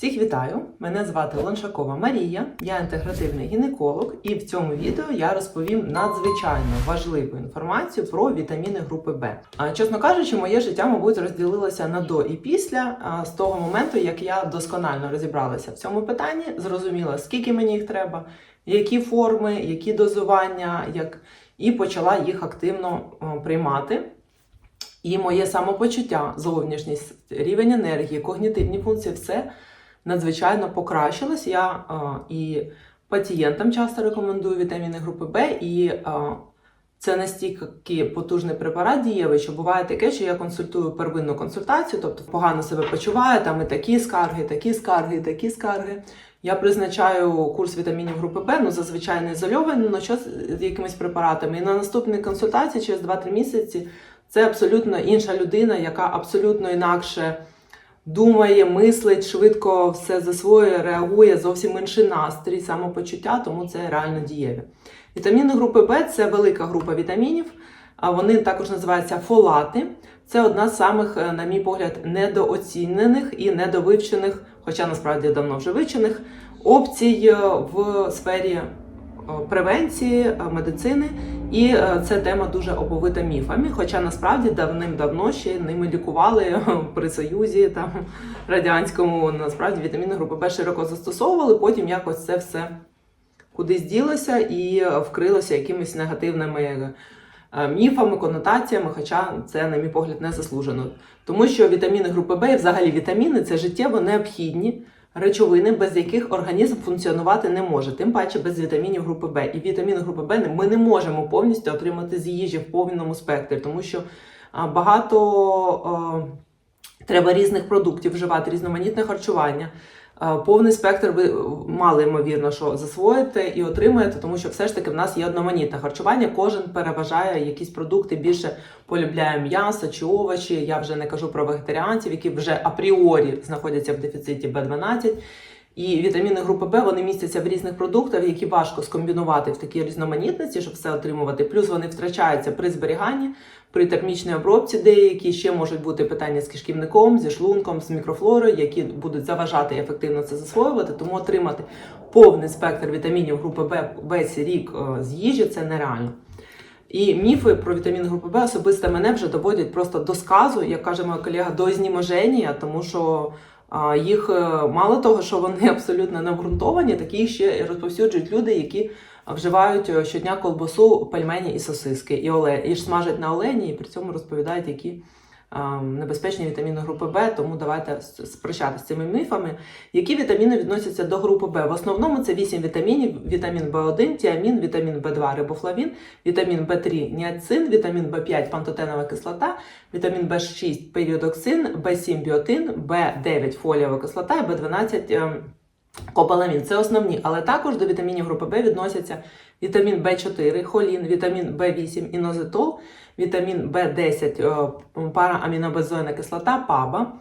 Всіх вітаю! Мене звати Лоншакова Марія, я інтегративний гінеколог, і в цьому відео я розповім надзвичайно важливу інформацію про вітаміни групи Б. Чесно кажучи, моє життя, мабуть, розділилося на до і після з того моменту, як я досконально розібралася в цьому питанні, зрозуміла, скільки мені їх треба, які форми, які дозування, як і почала їх активно приймати. І моє самопочуття, зовнішність, рівень енергії, когнітивні функції, все надзвичайно покращилось. Я і пацієнтам часто рекомендую вітаміни групи Б, і це настільки потужний препарат дієвий, що буває таке, що я консультую первинну консультацію, тобто погано себе почуваю, там і такі скарги, такі скарги, такі скарги. Я призначаю курс вітамінів групи Б, ну зазвичай не ізольований, але що з якимись препаратами. І на наступній консультації через 2-3 місяці це абсолютно інша людина, яка абсолютно інакше думає, мислить, швидко все засвоює, реагує, зовсім інший настрій, самопочуття, тому це реально дієві. Вітаміни групи Б це велика група вітамінів, а вони також називаються фолати. Це одна з самих, е, на мій погляд, недооцінених і недовивчених, хоча насправді давно вже вивчених, опцій е, в сфері е, превенції, медицини. І е, ця тема дуже оповита міфами. Хоча насправді давним-давно ще ними лікували при Союзі там радянському. Насправді вітаміни групи Б широко застосовували. Потім якось це все кудись ділося і е, вкрилося якимись негативними е, міфами, конотаціями. Хоча це, на мій погляд, не заслужено. Тому що вітаміни групи Б і взагалі вітаміни це життєво необхідні. Речовини, без яких організм функціонувати не може, тим паче без вітамінів групи Б. І вітаміни групи Б ми не можемо повністю отримати з їжі в повному спектрі, тому що багато треба різних продуктів вживати, різноманітне харчування. А, Повний спектр ви мало ймовірно, що засвоїте і отримаєте, тому що все ж таки в нас є одноманітне харчування. Кожен переважає якісь продукти більше полюбляє м'ясо чи овочі. Я вже не кажу про вегетаріанців, які вже апріорі знаходяться в дефіциті Б12. І вітаміни групи Б вони містяться в різних продуктах, які важко скомбінувати в такій різноманітності, щоб все отримувати. Плюс вони втрачаються при зберіганні, при термічній обробці. Деякі ще можуть бути питання з кишківником, зі шлунком, з мікрофлорою, які будуть заважати ефективно це засвоювати. Тому отримати повний спектр вітамінів групи Б весь рік е, з їжі це нереально. І міфи про вітаміни групи Б особисто мене вже доводять просто до сказу, як каже моя колега, до зніможення, тому що їх е, мало того, що вони абсолютно не обґрунтовані, так їх ще розповсюджують люди, які вживають е, щодня колбасу, пельмені і сосиски, і оле, і ж смажать на олені, і при цьому розповідають, які небезпечні вітаміни групи Б. Тому давайте спрощатися з цими міфами. Які вітаміни відносяться до групи Б? В основному це 8 вітамінів: вітамін В1, тіамін, вітамін В2, рибофлавін, вітамін В3 ніацин, вітамін В5 пантотенова кислота, вітамін В6 періодоксин, В7 біотин, В9 фолієва кислота і В12 кобаламін. Це основні, але також до вітамінів групи Б відносяться вітамін В4, холін, вітамін В8 інозитол, вітамін В10 е, параамінобезойна кислота, ПАБА.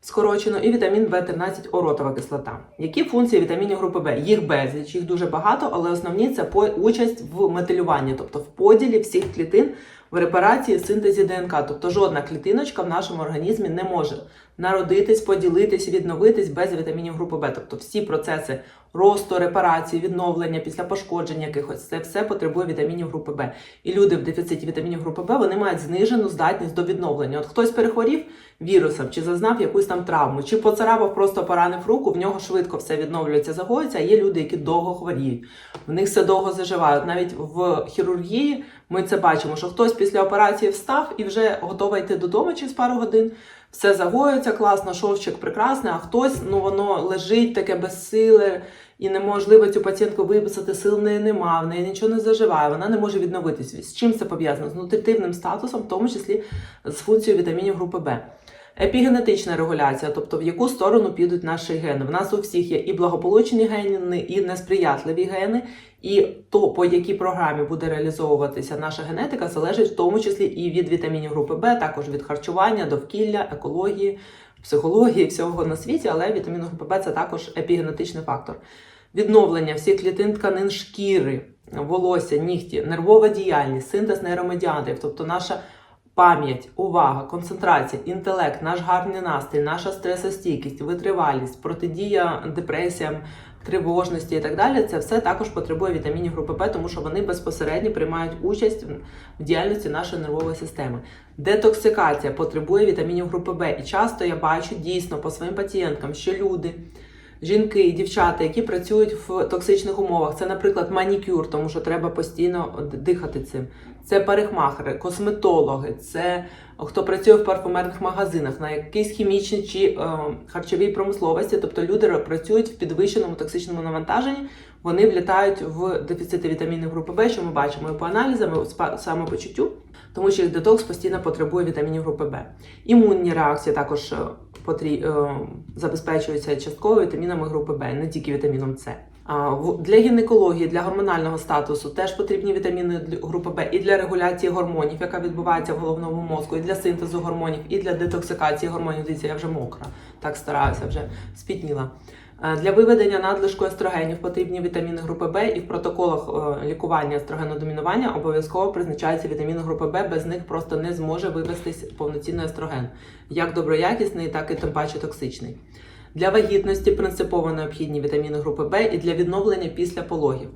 Скорочено і вітамін В13 оротова кислота. Які функції вітамінів групи Б? Їх безліч, їх дуже багато, але основні це участь в метилюванні, тобто в поділі всіх клітин в репарації синтезі ДНК. Тобто жодна клітиночка в нашому організмі не може народитись, поділитись, відновитись без вітамінів групи Б. Тобто всі процеси росту, репарації, відновлення після пошкоджень якихось, це все потребує вітамінів групи Б. І люди в дефіциті вітамінів групи Б вони мають знижену здатність до відновлення. От хтось перехворів вірусом, чи зазнав якусь там травму, чи поцарапав, просто поранив руку, в нього швидко все відновлюється, загоїться. А є люди, які довго хворіють. В них все довго заживають. Навіть в хірургії ми це бачимо, що хтось після операції встав і вже готовий йти додому через пару годин. Все загоюється класно, шовчик прекрасний, а хтось ну воно лежить таке без сили, і неможливо цю пацієнтку виписати, сил в неї нема, в неї нічого не заживає, вона не може відновитись. З чим це пов'язано? З нутритивним статусом, в тому числі з функцією вітамінів групи Б. Епігенетична регуляція, тобто в яку сторону підуть наші гени. В нас у всіх є і благополучні гени, і несприятливі гени, і то, по якій програмі буде реалізовуватися наша генетика, залежить в тому числі і від вітамінів групи Б, також від харчування, довкілля, екології, психології, всього на світі, але вітамін групи Б це також епігенетичний фактор. Відновлення всіх клітин тканин шкіри, волосся, нігті, нервова діяльність, синтез нейромедіаторів, тобто наша пам'ять, увага, концентрація, інтелект, наш гарний настрій, наша стресостійкість, витривалість, протидія депресіям, тривожності і так далі. Це все також потребує вітамінів групи Б, тому що вони безпосередньо приймають участь в діяльності нашої нервової системи. Детоксикація потребує вітамінів групи Б. І часто я бачу дійсно по своїм пацієнткам, що люди. Жінки дівчата, які працюють в токсичних умовах, це, наприклад, манікюр, тому що треба постійно дихати цим. Це парикмахери, косметологи, це хто працює в парфумерних магазинах, на якійсь хімічній чи е, харчовій промисловості. Тобто люди працюють в підвищеному токсичному навантаженні, вони влітають в дефіцити вітамінів групи Б, що ми бачимо і по аналізам, і по самопочуттю, тому що детокс постійно потребує вітамінів групи Б. Імунні реакції також е, потрі... е, забезпечуються частково вітамінами групи Б, не тільки вітаміном С. Для гінекології, для гормонального статусу теж потрібні вітаміни групи Б і для регуляції гормонів, яка відбувається в головному мозку, і для синтезу гормонів, і для детоксикації гормонів. Дивіться, я вже мокра, так стараюся, вже спітніла. Е, Для виведення надлишку естрогенів потрібні вітаміни групи Б, і в протоколах е, лікування естрогенодомінування обов'язково призначається вітаміни групи Б, без них просто не зможе вивестись повноцінний естроген, як доброякісний, так і тим паче токсичний. Для вагітності принципово необхідні вітаміни групи Б і для відновлення після пологів.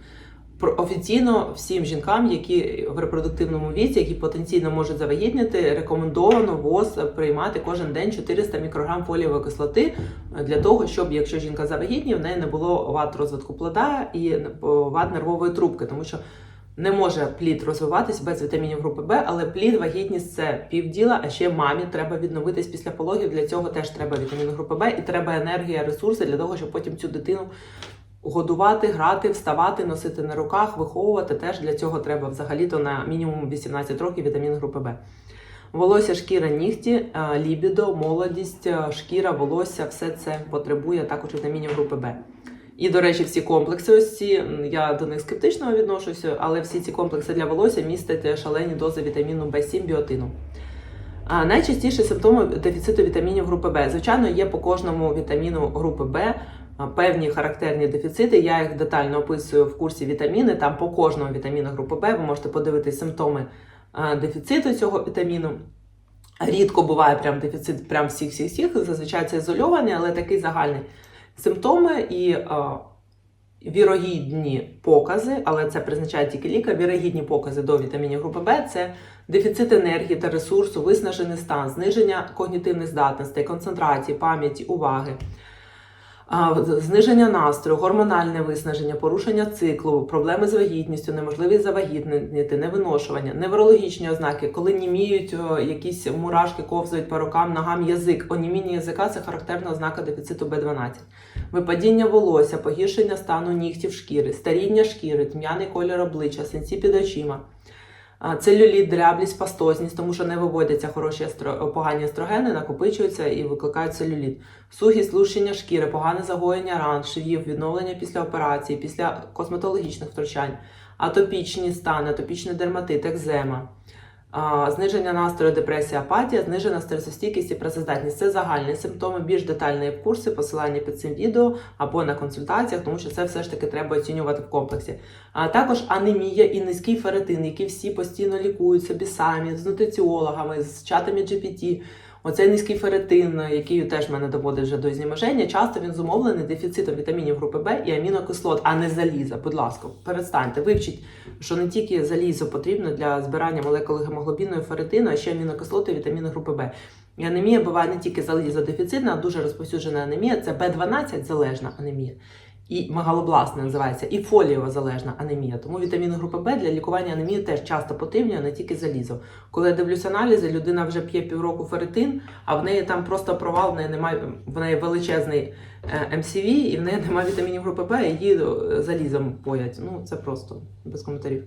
Офіційно всім жінкам, які в репродуктивному віці, які потенційно можуть завагітніти, рекомендовано ВОЗ приймати кожен день 400 мікрограм фолієвої кислоти е, для того, щоб якщо жінка завагітніє, в неї не було вад розвитку плода і е, вад нервової трубки, тому що не може плід розвиватись без вітамінів групи Б, але плід, вагітність це півділа, а ще мамі треба відновитись після пологів. Для цього теж треба вітаміни групи Б і треба енергія, ресурси для того, щоб потім цю дитину годувати, грати, вставати, носити на руках, виховувати. Теж для цього треба взагалі-то на мінімум 18 років вітамін групи Б. Волосся, шкіра, нігті, е, лібідо, молодість, е, шкіра, волосся, все це потребує також вітамінів групи Б. І, до речі, всі комплекси, ось ці, я до них скептично відношуся, але всі ці комплекси для волосся містять шалені дози вітаміну В7 біотину. А найчастіші симптоми дефіциту вітамінів групи Б. Звичайно, є по кожному вітаміну групи Б певні характерні дефіцити. Я їх детально описую в курсі вітаміни. Там по кожному вітаміну групи Б ви можете подивитися симптоми дефіциту цього вітаміну. Рідко буває прям дефіцит прям всіх всіх всіх зазвичай це ізольований, але такий загальний симптоми і а, вірогідні покази, але це призначає тільки лікар. Вірогідні покази до вітамінів групи Б це дефіцит енергії та ресурсу, виснажений стан, зниження когнітивних здатностей, концентрації, пам'яті, уваги. Зниження настрою, гормональне виснаження, порушення циклу, проблеми з вагітністю, неможливість завагітнити, невиношування, неврологічні ознаки, коли німіють якісь мурашки, ковзають по рукам, ногам язик. Оніміння язика це характерна ознака дефіциту Б12. Випадіння волосся, погіршення стану нігтів шкіри, старіння шкіри, тьмяний колір обличчя, синці під очима, целюліт, дряблість, пастозність, тому що не виводяться хороші естро... погані естрогени, накопичуються і викликають целюліт. Сухість, лущення шкіри, погане загоєння ран, швів, відновлення після операції, після косметологічних втручань, атопічні стани, атопічний дерматит, екзема. Зниження настрою, депресія, апатія, знижена стресостійкість і працездатність. Це загальні симптоми. Більш детальні курси, посилання під цим відео або на консультаціях, тому що це все ж таки треба оцінювати в комплексі. А також анемія і низький феретин, які всі постійно лікують собі самі з нутриціологами, з чатами GPT. Оцей низький ферритин, який теж мене доводить вже до знеможення, часто він зумовлений дефіцитом вітамінів групи Б і амінокислот, а не заліза. Будь ласка, перестаньте, вивчіть, що не тільки залізо потрібно для збирання молекули гемоглобіну і ферритину, а ще амінокислоти і вітаміни групи Б. І анемія буває не тільки залізодефіцитна, а дуже розповсюджена анемія. Це Б12 залежна анемія. І мегалобластна називається, і фолієва залежна анемія. Тому вітаміни групи Б для лікування анемії теж часто потрібні, а не тільки залізо. Коли я дивлюсь аналізи, людина вже п'є півроку ферритин, а в неї там просто провал, в неї немає в неї величезний е, МСВ, і в неї немає вітамінів групи Б, і її е, залізом поять. Ну це просто без коментарів.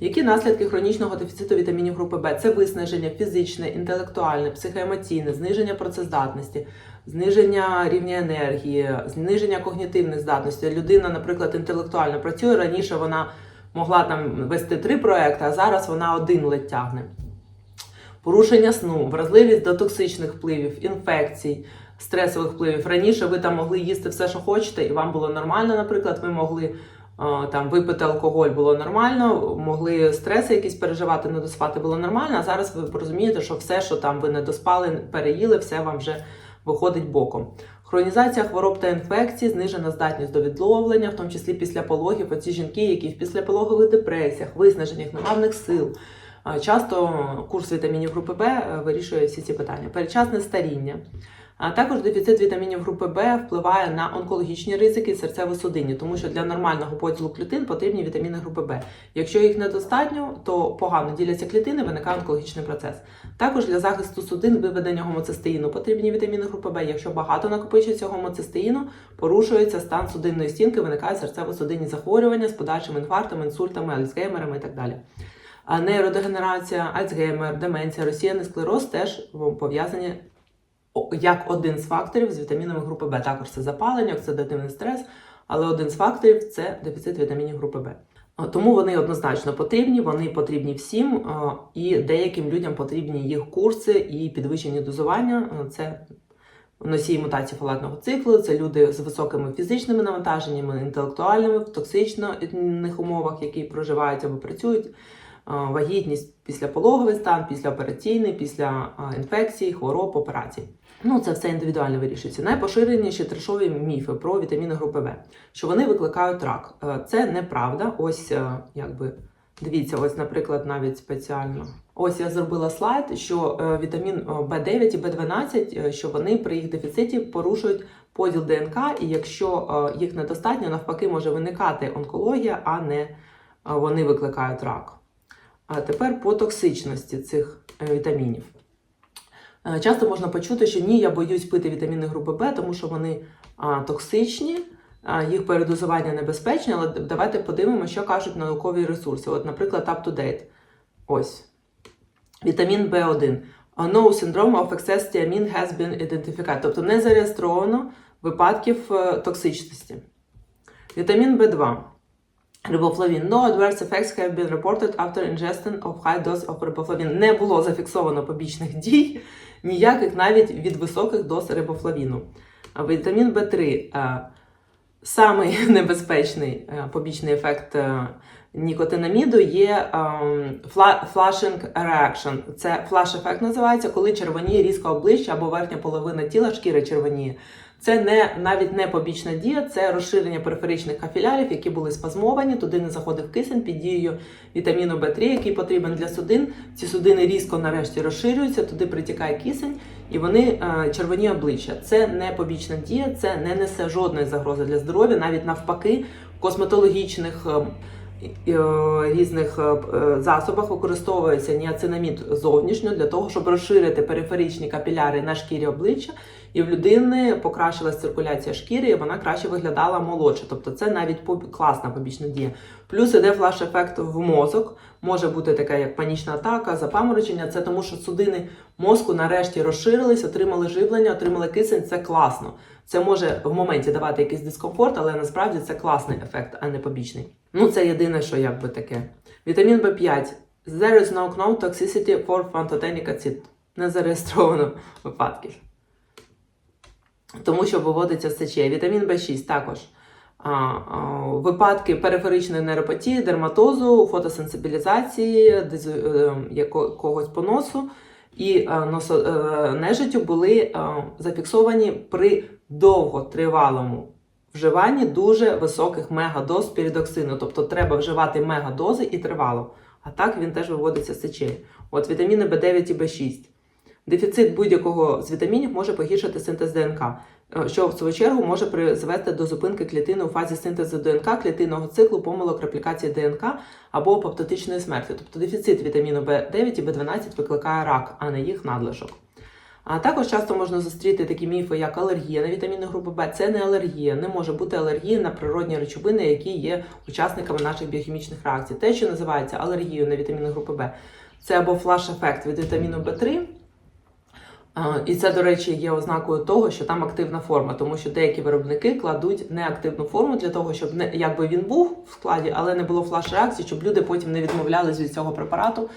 Які наслідки хронічного дефіциту вітамінів групи Б? Це виснаження фізичне, інтелектуальне, психоемоційне, зниження працездатності, зниження рівня енергії, зниження когнітивних здатностей. Людина, наприклад, інтелектуально працює. Раніше вона могла там вести три проекти, а зараз вона один ледь тягне. Порушення сну, вразливість до токсичних впливів, інфекцій, стресових впливів. Раніше ви там могли їсти все, що хочете, і вам було нормально, наприклад, ви могли там випити алкоголь було нормально, могли стреси якісь переживати, не доспати було нормально. А зараз ви розумієте, що все, що там ви не доспали, переїли, все вам вже виходить боком. Хронізація хвороб та інфекцій, знижена здатність до відловлення, в тому числі після пологів. Оці жінки, які в післяпологових депресіях, виснажених, ненавних сил. Часто курс вітамінів групи Б е, вирішує всі ці питання. Передчасне старіння. А також дефіцит вітамінів групи Б впливає на онкологічні ризики серцево-судинні, тому що для нормального поділу клітин потрібні вітаміни групи Б. Якщо їх недостатньо, то погано діляться клітини, виникає онкологічний процес. Також для захисту судин виведення гомоцистеїну потрібні вітаміни групи Б. Якщо багато накопичується гомоцистеїну, порушується стан судинної стінки, виникають серцево-судинні захворювання з подальшим інфарктом, інсультами, альцгеймерами і так далі. А нейродегенерація, альцгеймер, деменція, розсіяний склероз теж пов'язані як один з факторів з вітамінами групи Б. Також це запалення, оксидативний стрес, але один з факторів це дефіцит вітамінів групи Б. Тому вони однозначно потрібні, вони потрібні всім, і деяким людям потрібні їх курси і підвищені дозування. Це носії мутації фалатного циклу, це люди з високими фізичними навантаженнями, інтелектуальними, в токсичних умовах, які проживають або працюють. А, Вагітність післяпологовий стан, післяопераційний, після а, інфекцій, хвороб, операцій. Ну, це все індивідуально вирішується. Найпоширеніші трешові міфи про вітаміни групи Б, що вони викликають рак. Е, Це неправда. Ось е, якби дивіться, ось, наприклад, навіть спеціально. Ось я зробила слайд, що е, вітамін е, В9 і В12, е, що вони при їх дефіциті порушують поділ ДНК, і якщо е, їх недостатньо, навпаки, може виникати онкологія, а не е, вони викликають рак. А тепер по токсичності цих е, вітамінів. Е, Часто можна почути, що ні, я боюсь пити вітаміни групи Б, тому що вони токсичні, їх передозування небезпечне, але давайте подивимося, що кажуть наукові ресурси. От, наприклад, UpToDate. Ось. Вітамін В1. No syndrome of excess thiamine has been identified. Тобто не зареєстровано випадків е, токсичності. Вітамін В2. Рибофлавін. No adverse effects have been reported after ingestion of high dose of рибофлавін. Не було зафіксовано побічних дій, ніяких навіть від високих доз рибофлавіну. Вітамін В3. е, Самий небезпечний е, побічний ефект е, нікотинаміду є ем, фла- flushing reaction. Це флаш-ефект називається, коли червоніє різко обличчя або верхня половина тіла шкіри червоніє. Це не навіть не побічна дія, це розширення периферичних капілярів, які були спазмовані. Туди не заходив кисень під дією вітаміну В3, який потрібен для судин. Ці судини різко нарешті розширюються, туди притікає кисень, і вони е, червоні обличчя. Це не побічна дія, це не несе жодної загрози для здоров'я, навіть навпаки, в косметологічних. Е, різних е, е, засобах використовується ніацинамід зовнішньо для того, щоб розширити периферичні капіляри на шкірі обличчя, і в людини покращилась циркуляція шкіри, і вона краще виглядала молодше. Тобто це навіть класна побічна дія. Плюс іде флаш-ефект в мозок. Може бути таке, як панічна атака, запаморочення. Це тому, що судини мозку нарешті розширились, отримали живлення, отримали кисень. Це класно. Це може в моменті давати якийсь дискомфорт, але насправді це класний ефект, а не побічний. Ну, це єдине, що якби таке. Вітамін В5. There is no known toxicity for pantotenic acid. Не зареєстровано випадків. Тому що виводиться з сечі. Вітамін В6 також. А, а, випадки периферичної нейропатії, дерматозу, фотосенсибілізації, дизу- е, яко- когось поносу і е, носо, е, нежиттю були е, зафіксовані при довготривалому вживанні дуже високих мегадоз пірідоксину. Тобто треба вживати мегадози і тривало. А так він теж виводиться з сечі. От вітаміни В9 і В6. Дефіцит будь-якого з вітамінів може погіршити синтез ДНК, е, що в свою чергу може призвести до зупинки клітини у фазі синтезу ДНК, клітинного циклу, помилок реплікації ДНК або апоптотичної смерті. Тобто дефіцит вітаміну В9 і В12 викликає рак, а не їх надлишок. А також часто можна зустріти такі міфи, як алергія на вітаміни групи Б. Це не алергія, не може бути алергія на природні речовини, які є учасниками наших біохімічних реакцій. Те, що називається алергією на вітаміни групи Б, це або флаш-ефект від вітаміну В3. І це, до речі, є ознакою того, що там активна форма, тому що деякі виробники кладуть неактивну форму для того, щоб не якби він був в складі, але не було флаш-реакції, щоб люди потім не відмовлялись від цього препарату.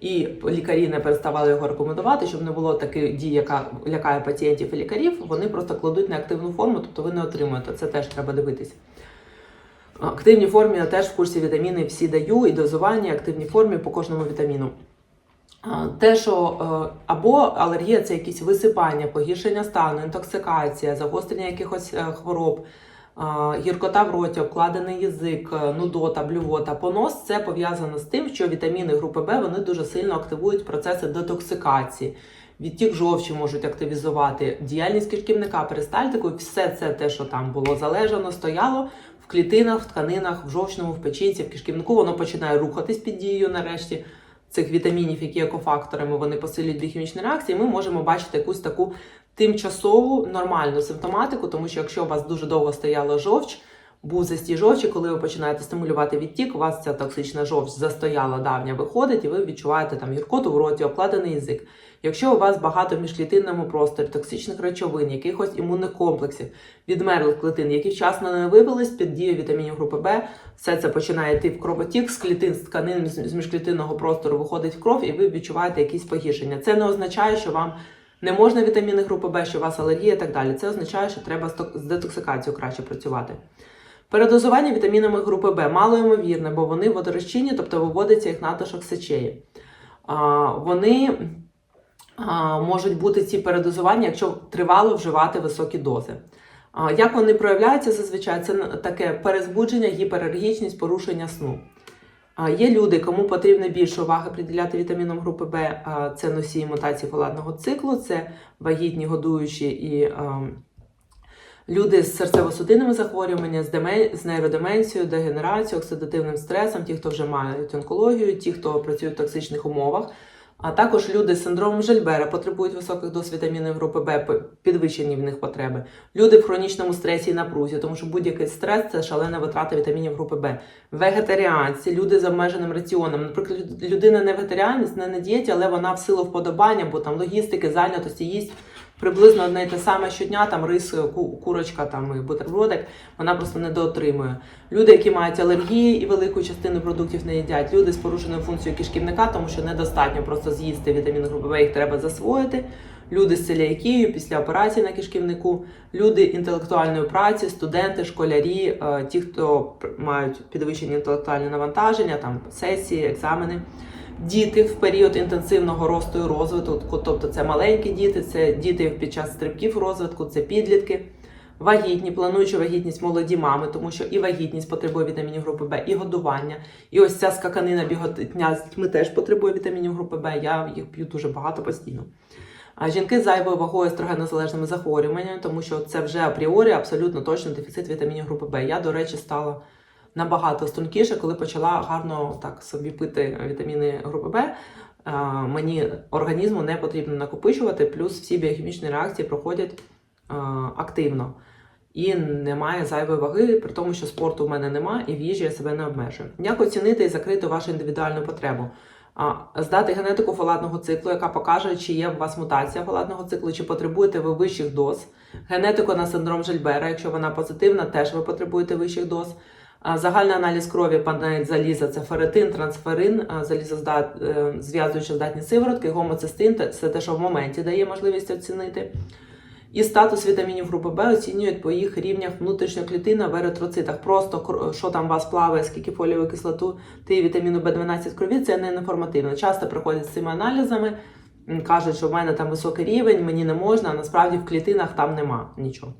І лікарі не переставали його рекомендувати, щоб не було такої дії, яка лякає пацієнтів і лікарів. Вони просто кладуть неактивну форму, тобто ви не отримуєте. Це теж треба дивитися. Активній формі я теж в курсі вітаміни всі даю і дозування активній формі по кожному вітаміну. Те, що е, або алергія це якісь висипання, погіршення стану, інтоксикація, загострення якихось е, хвороб, гіркота в роті, обкладений язик, е, нудота, блювота, понос це пов'язано з тим, що вітаміни групи Б вони дуже сильно активують процеси детоксикації. Відтік жовчі можуть активізувати діяльність кишківника, перистальтику, все це те, що там було залежано, стояло в клітинах, в тканинах, в жовчному, в печінці, в кишківнику, воно починає рухатись під дією нарешті цих вітамінів, які є кофакторами, вони посилюють біохімічні реакції. Ми можемо бачити якусь таку тимчасову нормальну симптоматику, тому що якщо у вас дуже довго стояла жовч, був застій жовчі, коли ви починаєте стимулювати відтік, у вас ця токсична жовч застояла давня виходить, і ви відчуваєте там гіркоту в роті, обкладений язик. Якщо у вас багато в міжклітинному просторі токсичних речовин, якихось імунних комплексів, відмерлих клітин, які вчасно не вивелись під дією вітамінів групи Б, все це починає йти в кровотік з клітин, з тканин з міжклітинного простору виходить в кров, і ви відчуваєте якісь погіршення. Це не означає, що вам не можна вітаміни групи Б, що у вас алергія і так далі. Це означає, що треба з детоксикацією краще працювати. Передозування вітамінами групи Б малоймовірне, бо вони водорозчинні, тобто виводиться їх надлишок сечеї. Вони можуть бути ці передозування, якщо тривало вживати високі дози. Як вони проявляються зазвичай? Це таке перезбудження, гіперергічність, порушення сну. Є люди, кому потрібно більше уваги приділяти вітамінам групи Б. Це носії мутації фоладного циклу, це вагітні, годуючі і люди з серцево-судинними захворюваннями, з, демен... нейродеменцією, дегенерацією, оксидативним стресом, ті, хто вже мають онкологію, ті, хто працює в токсичних умовах. А також люди з синдромом Жильбера потребують високих доз вітамінів групи Б, підвищені в них потреби. Люди в хронічному стресі і напрузі, тому що будь-який стрес це шалена витрата вітамінів групи Б. Вегетаріанці, люди з обмеженим раціоном. Наприклад, люд- людина не вегетаріанець, не на дієті, але вона в силу вподобання, бо там логістики, зайнятості їсть приблизно одне й те саме щодня, там рис, ку- курочка там і бутербродик, вона просто недоотримує. Люди, які мають алергії і велику частину продуктів не їдять, люди з порушеною функцією кишківника, тому що недостатньо просто з'їсти вітаміни групи В, їх треба засвоїти. Люди з целіакією після операції на кишківнику, люди інтелектуальної праці, студенти, школярі, е, ті, хто мають підвищені інтелектуальні навантаження, там сесії, екзамени. Діти в період інтенсивного росту і розвитку, тобто це маленькі діти, це діти під час стрибків розвитку, це підлітки, вагітні, плануючи вагітність молоді мами, тому що і вагітність потребує вітамінів групи Б, і годування. І ось ця скаканина біготня з дітьми теж потребує вітамінів групи Б. Я їх п'ю дуже багато постійно. А жінки зайвою вагою естрогенозалежними захворюваннями, тому що це вже апріорі абсолютно точно дефіцит вітамінів групи Б. Я, до речі, стала набагато стрункіше, коли почала гарно так собі пити вітаміни групи Б. Е, Мені організму не потрібно накопичувати, плюс всі біохімічні реакції проходять е, активно. І немає зайвої ваги, при тому, що спорту в мене немає, і в їжі я себе не обмежую. Як оцінити і закрити вашу індивідуальну потребу? Здати генетику фолатного циклу, яка покаже, чи є у вас мутація фолатного циклу, чи потребуєте ви вищих доз. Генетику на синдром Жильбера, якщо вона позитивна, теж ви потребуєте вищих доз. Загальний аналіз крові панель заліза це феретин, трансферин, залізоздат, е, зв'язуючи здатні сиворотки, гомоцистин це те, що в моменті дає можливість оцінити. І статус вітамінів групи Б оцінюють по їх рівнях внутрішньоклітина в еритроцитах. Просто що там у вас плаває, скільки фолієвої кислоту ти вітаміну Б12 в крові, це не інформативно. Часто приходять з цими аналізами, кажуть, що в мене там високий рівень, мені не можна, а насправді в клітинах там нема нічого.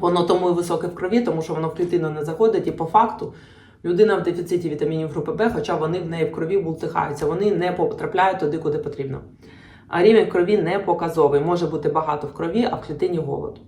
Воно тому і високе в крові, тому що воно в клітину не заходить, і по факту людина в дефіциті вітамінів групи Б, хоча вони в неї в крові бултихаються, вони не потрапляють туди, куди потрібно. А рівень в крові не показовий. Може бути багато в крові, а в клітині голод.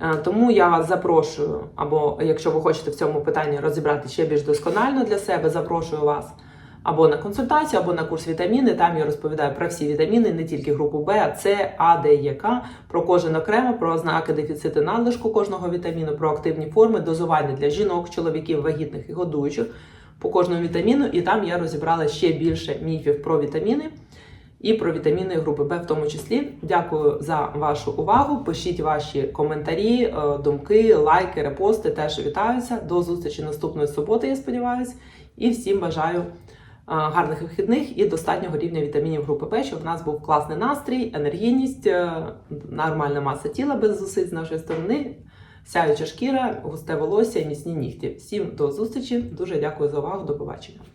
Е, Тому я вас запрошую, або якщо ви хочете в цьому питанні розібрати ще більш досконально для себе, запрошую вас або на консультацію, або на курс вітаміни. Там я розповідаю про всі вітаміни, не тільки групу Б, а С, А, Д, Е, К, про кожен окремо, про ознаки дефіциту надлишку кожного вітаміну, про активні форми, дозування для жінок, чоловіків, вагітних і годуючих по кожному вітаміну. І там я розібрала ще більше міфів про вітаміни і про вітаміни групи Б в тому числі. Дякую за вашу увагу. Пишіть ваші коментарі, е, думки, лайки, репости. Теж вітаюся. До зустрічі наступної суботи, я сподіваюся. І всім бажаю гарних вихідних і достатнього рівня вітамінів групи Б, щоб в нас був класний настрій, енергійність, е, нормальна маса тіла без зусиль з нашої сторони. сяюча шкіра, густе волосся і міцні нігті. Всім до зустрічі. Дуже дякую за увагу. До побачення.